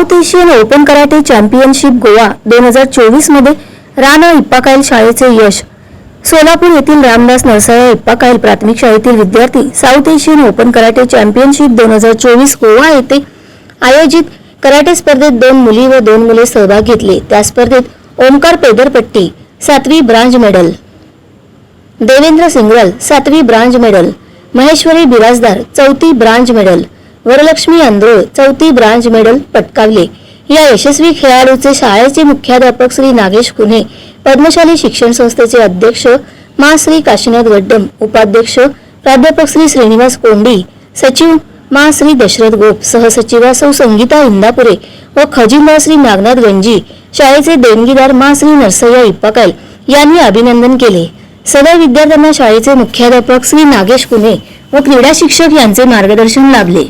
South Asian Open Karate Championship Goa दोन हजार चोवीसमध्ये राणा इप्पाकायल शाळेचे यश. सोलापूर येथील रामदास नरसाळा इप्पाकायल प्राथमिक शाळेतील विद्यार्थी South Asian Open Karate Championship दोन हजार चोवीस गोवा येथे आयोजित कराटे स्पर्धेत दोन मुली व दोन मुले सहभाग घेतले. त्या स्पर्धेत ओमकार पेदरपट्टी सातवी ब्रांज मेडल देवेंद्र सिंगरल सातवी ब्रांज मेडल महेश्वरी बिराजदार चौथी ब्रांज मेडल वरलक्ष्मी आंध्रोळ चौथी ब्रांज मेडल पटकावले. या यशस्वी खेळाडूचे शाळेचे मुख्याध्यापक श्री नागेश कुन्हे पद्मशाली शिक्षण संस्थेचे अध्यक्ष मा श्री काशीनाथ गड्डम उपाध्यक्ष प्राध्यापक श्री श्रीनिवास कोंडी सचिव मा श्री दशरथ गोप सहसचिवा सौ संगीता इंदापुरे व खजिनदार श्री नागनाथ गंजी शाळेचे देणगीदार मा श्री नरसय्या इप्पाकाल यांनी अभिनंदन केले. सदर विद्यार्थ्यांना शाळेचे मुख्याध्यापक श्री नागेश कुने व क्रीडा शिक्षक यांचे मार्गदर्शन लाभले.